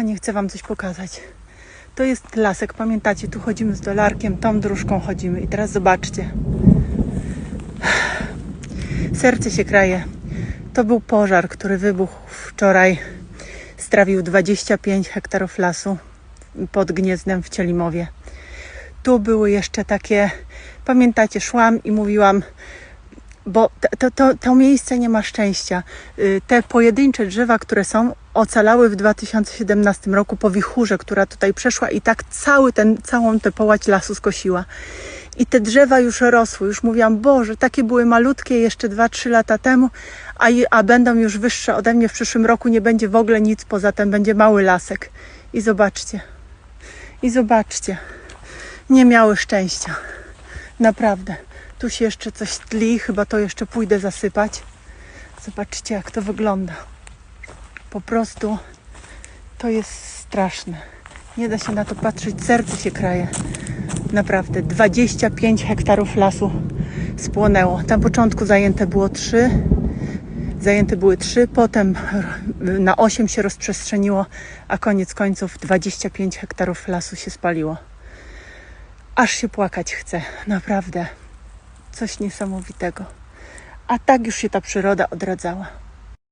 kochani, chcę Wam coś pokazać. To jest lasek, pamiętacie, tu chodzimy z dolarkiem, tą dróżką chodzimy. I teraz zobaczcie. Serce się kraje. To był pożar, który wybuchł wczoraj. Strawił 25 hektarów lasu pod Gniezdem w Cielimowie. Tu były jeszcze takie, pamiętacie, szłam i mówiłam, bo to, to, to, miejsce nie ma szczęścia. Y, Te pojedyncze drzewa, które są, ocalały w 2017 roku po wichurze, która tutaj przeszła i tak cały ten, całą tę połać lasu skosiła. I te drzewa już rosły. Już mówiłam, Boże, takie były malutkie jeszcze 2-3 lata temu, a, a będą już wyższe ode mnie w przyszłym roku. Nie będzie w ogóle nic poza tym, będzie mały lasek. I zobaczcie. I zobaczcie. Nie miały szczęścia. Naprawdę. Tu się jeszcze coś tli, chyba to jeszcze pójdę zasypać. Zobaczcie, jak to wygląda. Po prostu to jest straszne. Nie da się na to patrzeć, serce się kraje. Naprawdę, 25 hektarów lasu spłonęło. Na początku zajęte było 3, zajęte były 3, potem na 8 się rozprzestrzeniło, a koniec końców 25 hektarów lasu się spaliło. Aż się płakać chce, naprawdę. Coś niesamowitego. A tak już się ta przyroda odradzała.